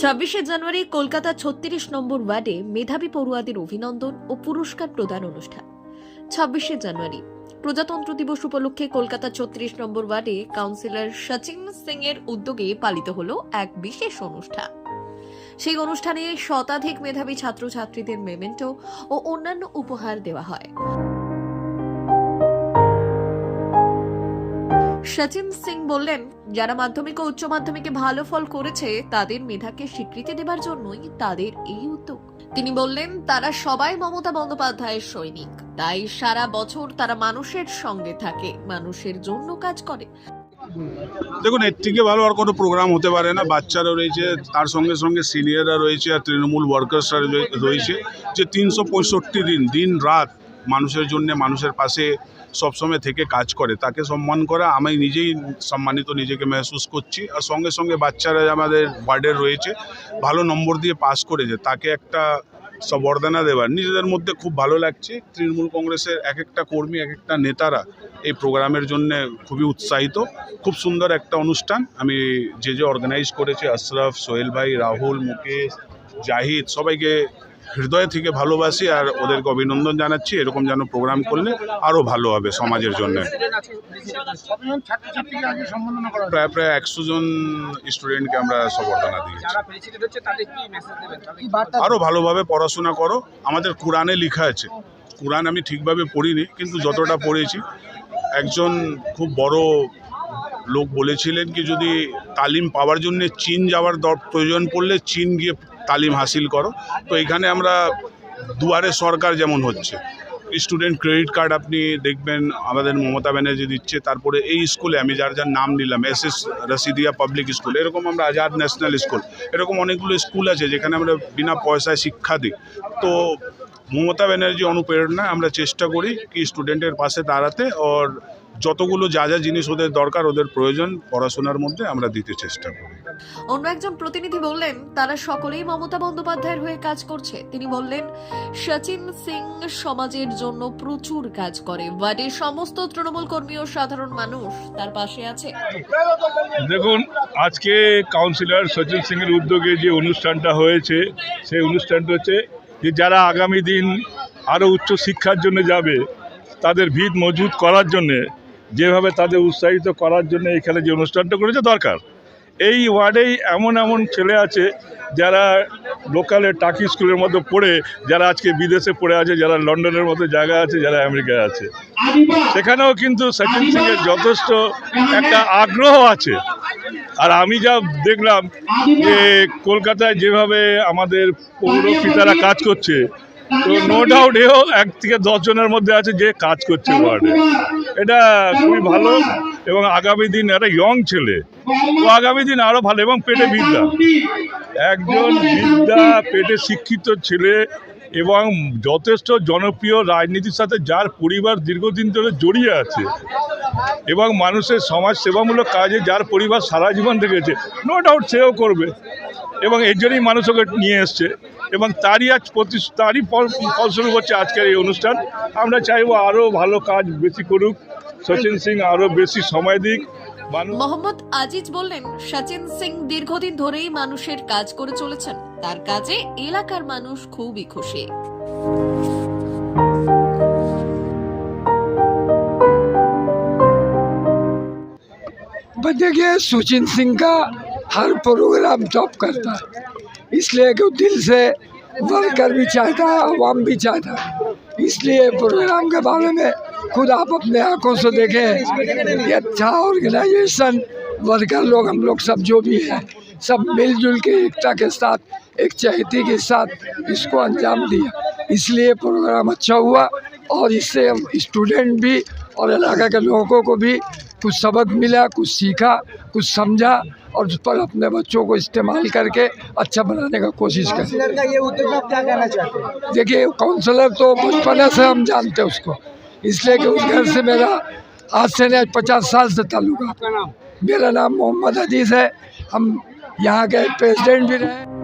ছাব্বিশে জানুয়ারি কলকাতা ছত্রিশ নম্বর ওয়ার্ডে মেধাবী পড়ুয়াদের অভিনন্দন ও পুরস্কার প্রদান অনুষ্ঠান। ছাব্বিশে জানুয়ারি, প্রজাতন্ত্র দিবস উপলক্ষে কলকাতা ছত্রিশ নম্বর ওয়ার্ডে কাউন্সিলর সচিন সিং এর উদ্যোগে পালিত হল এক বিশেষ অনুষ্ঠান। সেই অনুষ্ঠানে শতাধিক মেধাবী ছাত্রছাত্রীদের মেমেন্টো ও অন্যান্য উপহার দেওয়া হয়। সচিন সিং বললেন, যারা মাধ্যমিক ও উচ্চ মাধ্যমিকে ভালো ফল করেছে, তাদের মেধাকে স্বীকৃতি দেবার জন্যই তাদের এই উদ্যোগ। তিনি বললেন, তারা সবাই মমতা বন্দ্যোপাধ্যায়ের সৈনিক। তাই সারা বছর তারা মানুষের সঙ্গে থাকে, মানুষের জন্য কাজ করে। দেখুন, এর থেকে ভালো আর কোনো প্রোগ্রাম হতে পারে না। বাচ্চারা রয়েছে, তার সঙ্গে সঙ্গে সিনিয়ররা রয়েছে, আর তৃণমূল ওয়ার্কার্সরা রয়েছে। যে তিনশো পঁয়ষট্টি দিন দিন, রাত মানুষের জন্য মানুষের পাশে সবসময় থেকে কাজ করে। তাকে সম্মান করা, আমি নিজেই সম্মানিত, নিজেকে মেহসুস করছি। আর সঙ্গে সঙ্গে বাচ্চারা আমাদের ওয়ার্ডের রয়েছে, ভালো নম্বর দিয়ে পাস করেছে, তাকে একটা সম্বর্ধনা দেওয়ার নিজেদের মধ্যে খুব ভালো লাগছে। তৃণমূল কংগ্রেসের এক একটা কর্মী এক একটা নেতারা এই প্রোগ্রামের জন্য খুবই উৎসাহিত। খুব সুন্দর একটা অনুষ্ঠান। আমি যে যে অর্গানাইজ করেছে, আশরাফ, সোহেল ভাই, রাহুল, মুকেশ, জাহিদ, সবাইকে হৃদয় থেকে ভালোবাসি আর ওদেরকে অভিনন্দন জানাচ্ছি। এরকম যেন প্রোগ্রাম করলে আরও ভালো হবে সমাজের জন্য? প্রায় প্রায় একশো জন স্টুডেন্টকে আমরা সম্বর্ধনা দিয়েছি। আরও ভালোভাবে পড়াশোনা করো। আমাদের কোরআনে লেখা আছে। কোরআন আমি ঠিকভাবে পড়িনি, কিন্তু যতটা পড়েছি, একজন খুব বড় লোক বলেছিলেন কি, যদি তালিম পাওয়ার জন্য চীন যাওয়ার প্রয়োজন পড়লে চীন গিয়ে তালিম হাসিল করো। তো এখানে আমরা দুয়ারে সরকার যেমন হচ্ছে স্টুডেন্ট ক্রেডিট কার্ড আপনি দেখবেন, আমাদের মমতা ব্যানার্জি দিচ্ছে, তারপরে এই স্কুলে আমি যার যার নাম নিলাম, S S Rashidia public school এরকম আমরা আজাদ ন্যাশনাল স্কুল এরকম অনেকগুলো স্কুল আছে যেখানে আমরা বিনা পয়সায় শিক্ষা দিই। তো মমতা ব্যানার্জি অনুপ্রেরণায় আমরা চেষ্টা করি কি স্টুডেন্টের পাশে দাঁড়াতে ওর যতগুলো যা যা জিনিস ওদের দরকার, ওদের প্রয়োজন, পড়াশোনার মধ্যে আমরা দিতে চেষ্টা করি। অন্য একজন প্রতিনিধি বললেন, তারা সকলেই মমতা বন্দ্যোপাধ্যায়ের হয়ে কাজ করছে। তিনি বললেন, সচিন সিং সমাজের জন্য প্রচুর কাজ করে। ওয়ার্ডের সমস্ত তৃণমূল কর্মী ও সাধারণ মানুষ তার পাশে আছে। দেখুন, আজকে কাউন্সিলর সচিন সিংয়ের উদ্যোগে যে অনুষ্ঠানটা হয়েছে, সেই অনুষ্ঠানটা হচ্ছে যে যারা আগামী দিন আরও উচ্চ শিক্ষার জন্য যাবে, তাদের ভিত মজবুত করার জন্যে, যেভাবে তাদের উৎসাহিত করার জন্য এখানে যে অনুষ্ঠানটা করেছে দরকার। এই ওয়ার্ডেই এমন এমন ছেলে আছে যারা লোকালে টাকি স্কুলের মধ্যে পড়ে যারা আজকে বিদেশে পড়ে আছে যারা লন্ডনের মতো জায়গা আছে যারা আমেরিকায় আছে। সেখানেও কিন্তু সচিন সিংয়ের যথেষ্ট একটা আগ্রহ আছে। আর আমি যা দেখলাম যে কলকাতায় যেভাবে আমাদের পৌর পিতারা কাজ করছে তো নো ডাউট এও এক থেকে দশ জনের মধ্যে আছে যে কাজ করছে ওয়ার্ডে। এটা খুবই ভালো এবং আগামী দিন একটা ইয়ং ছেলে। ও আগামী দিন আরও ভালো এবং পেটে বিদ্যা। একজন বিদ্যা, পেটে শিক্ষিত ছেলে এবং যথেষ্ট জনপ্রিয় রাজনীতির সাথে যার পরিবার দীর্ঘদিন ধরে জড়িয়ে আছে এবং মানুষের সমাজ সেবামূলক কাজে যার পরিবার সারা জীবন দেখেছে নো ডাউট সেও করবে এবং এর জন্যই মানুষ ওকে নিয়ে এসছে। এবং তারই আজ প্রতি তারই ফল- ফলস্বরূপ হচ্ছে আজকের এই অনুষ্ঠান আমরা চাইবো আরও ভালো কাজ বেশি করুক সচিন সিং আরও বেশি সময় দিক মানুষ মোহাম্মদ আজিজ বললেন সচিন সিং দীর্ঘদিন ধরেই মানুষের কাজ করে চলেছেন তার কাজে এলাকার মানুষ খুবই খুশি बट देखिए सुचिन सिंह का हर प्रोग्राम टॉप करता है इसलिए कि दिल से वर्कर भी चाहता है आवाम भी चाहता है। इसलिए प्रोग्राम के बारे में खुद आप अपने आँखों से देखें ये अच्छा ऑर्गेनाइजेशन वर्कर लोग, हम लोग सब जो भी हैं, सब मिलजुल के एकता के साथ, एक चहती के साथ इसको अंजाम दिया। इसलिए प्रोग्राम अच्छा हुआ और इससे स्टूडेंट भी और इलाका के लोगों को भी कुछ सबक मिला, कुछ सीखा, कुछ समझा और उस पर अपने बच्चों को इस्तेमाल करके अच्छा बनाने का कोशिश करें। हैं? देखिए काउंसलर तो बचपन से हम जानते हैं उसको। इसलिए कि उस घर से मेरा आज से नहीं पचास साल से ताल्लुका मेरा नाम मोहम्मद अज़ीज़ है। हम यहाँ के प्रेसिडेंट भी रहे।